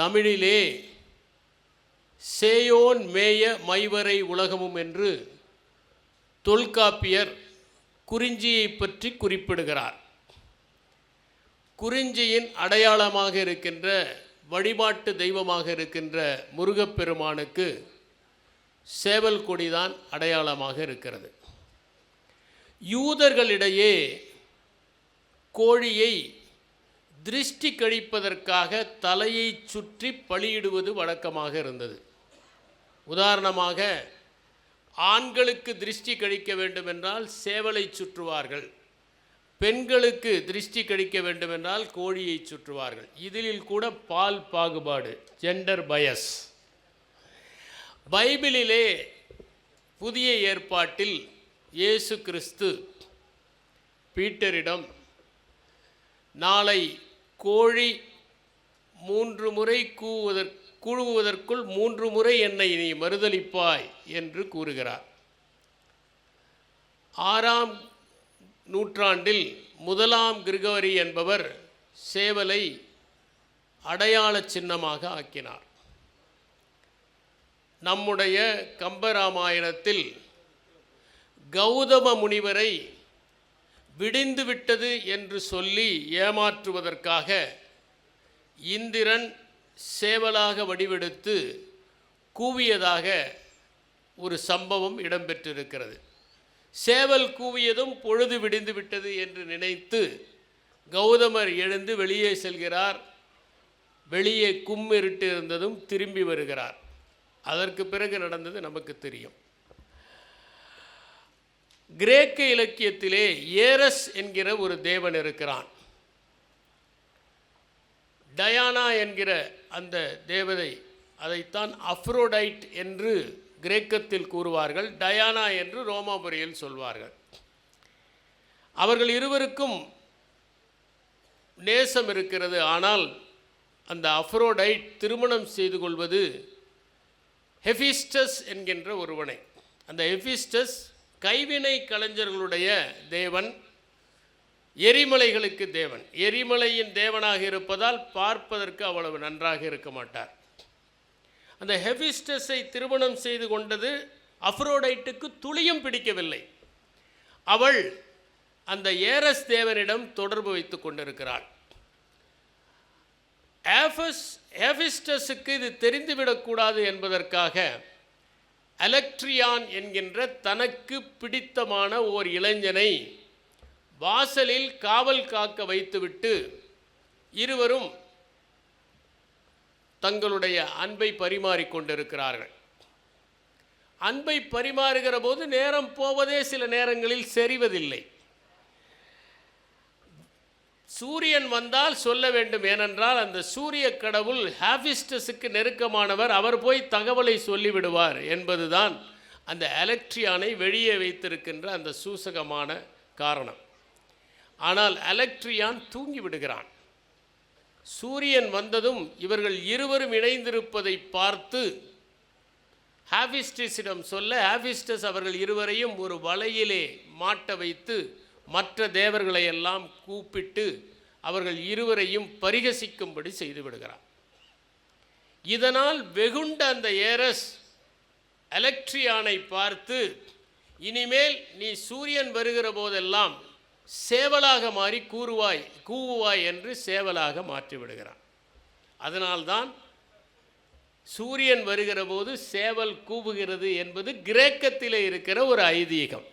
தமிழிலே சேயோன் மேய மைவரை உலகமும் என்று தொல்காப்பியர் குறிஞ்சியை பற்றி குறிப்பிடுகிறார். குறிஞ்சியின் அடையாளமாக இருக்கின்ற வழிபாட்டு தெய்வமாக இருக்கின்ற முருகப்பெருமானுக்கு சேவல் கொடிதான் அடையாளமாக இருக்கிறது. யூதர்களிடையே கோழியை திருஷ்டி கழிப்பதற்காக தலையை சுற்றி பலியிடுவது வழக்கமாக இருந்தது. உதாரணமாக ஆண்களுக்கு திருஷ்டி கழிக்க வேண்டுமென்றால் சேவலை சுற்றுவார்கள். பெண்களுக்கு திருஷ்டி கழிக்க வேண்டுமென்றால் கோழியை சுற்றுவார்கள். இதில் கூட பால் பாகுபாடு ஜெண்டர் பயஸ் பைபிளிலே புதிய ஏற்பாட்டில் இயேசு கிறிஸ்து பீட்டரிடம் நாளை கோழி மூன்று முறை கூவுவதற் கூவுவதற்குள் மூன்று முறை என்னை நீ மறுதளிப்பாய் என்று கூறுகிறார். ஆறாம் நூற்றாண்டில் முதலாம் கிரிகோரி என்பவர் சேவலை அடையாள சின்னமாக ஆக்கினார். நம்முடைய கம்பராமாயணத்தில் கௌதம முனிவரை விடிந்து விட்டது என்று சொல்லி ஏமாற்றுவதற்காக இந்திரன் சேவலாக வடிவெடுத்து கூவியதாக ஒரு சம்பவம் இடம்பெற்றிருக்கிறது. சேவல் கூவியதும் பொழுது விடிந்து விட்டது என்று நினைத்து கௌதமர் எழுந்து வெளியே செல்கிறார். வெளியே கும்மிருட்டு இருந்ததும் திரும்பி வருகிறார். அதற்கு பிறகு நடந்தது நமக்கு தெரியும். கிரேக்க இலக்கியத்திலே ஏரஸ் என்கிற ஒரு தேவன் இருக்கிறான். டயானா என்கிற அந்த தேவதை அதைத்தான் அஃப்ரோடைட் என்று கிரேக்கத்தில் கூறுவார்கள் டயானா என்று ரோமாபுரியில் சொல்வார்கள். அவர்கள் இருவருக்கும் நேசம் இருக்கிறது ஆனால் அந்த அஃப்ரோடைட் திருமணம் செய்து கொள்வது ஹெஃபிஸ்டஸ் என்கின்ற ஒருவனை. அந்த ஹெஃபிஸ்டஸ் கைவினை கலைஞர்களுடைய தேவன் எரிமலைகளுக்கு தேவன். எரிமலையின் தேவனாக இருப்பதால் பார்ப்பதற்கு அவ்வளவு நன்றாக இருக்க மாட்டார். அந்த ஹெபிஸ்டஸை திருமணம் செய்து கொண்டது அஃப்ரோடைட்டுக்கு துளியும் பிடிக்கவில்லை. அவள் அந்த ஏரஸ் தேவனிடம் தொடர்பு வைத்து கொண்டிருக்கிறாள். ஆஃபஸ் ஹெபிஸ்டஸுக்கு இது தெரிந்துவிடக்கூடாது என்பதற்காக அலக்ட்ரியான் என்கின்ற தனக்கு பிடித்தமான ஓர் இளைஞனை வாசலில் காவல் காக்க வைத்துவிட்டு இருவரும் தங்களுடைய அன்பை பரிமாறிக்கொண்டிருக்கிறார்கள் அன்பை பரிமாறுகிற போது நேரம் போவதே சில நேரங்களில் செறிவதில்லை. சூரியன் வந்தால் சொல்ல வேண்டும் ஏனென்றால் அந்த சூரிய கடவுள் ஹாபிஸ்டஸுக்கு நெருக்கமானவர். அவர் போய் தகவலை சொல்லிவிடுவார் என்பதுதான் அந்த எலக்ட்ரியானை வெளியே வைத்திருக்கின்ற அந்த சூசகமான காரணம். ஆனால் அலெக்ட்ரியான் தூங்கி விடுகிறான் சூரியன் வந்ததும் இவர்கள் இருவரும் இணைந்திருப்பதை பார்த்து ஹாபிஸ்டஸிடம் சொல்ல ஹாபிஸ்டஸ் அவர்கள் இருவரையும் ஒரு வலையிலே மாட்ட வைத்து மற்ற தேவர்களை எல்லாம் கூப்பிட்டு அவர்கள் இருவரையும் பரிகசிக்கும்படி செய்து விடுகிறார். இதனால் வெகுண்ட அந்த ஏரஸ் எலக்ட்ரியானை பார்த்து இனிமேல் நீ சூரியன் வருகிற போதெல்லாம் சேவலாக மாறி கூறுவாய் கூவுவாய் என்று சேவலாக மாற்றி விடுகிறான். அதனால்தான் சூரியன் வருகிற போது சேவல் கூவுகிறது என்பது கிரேக்கத்தில் இருக்கிற ஒரு ஐதீகம்.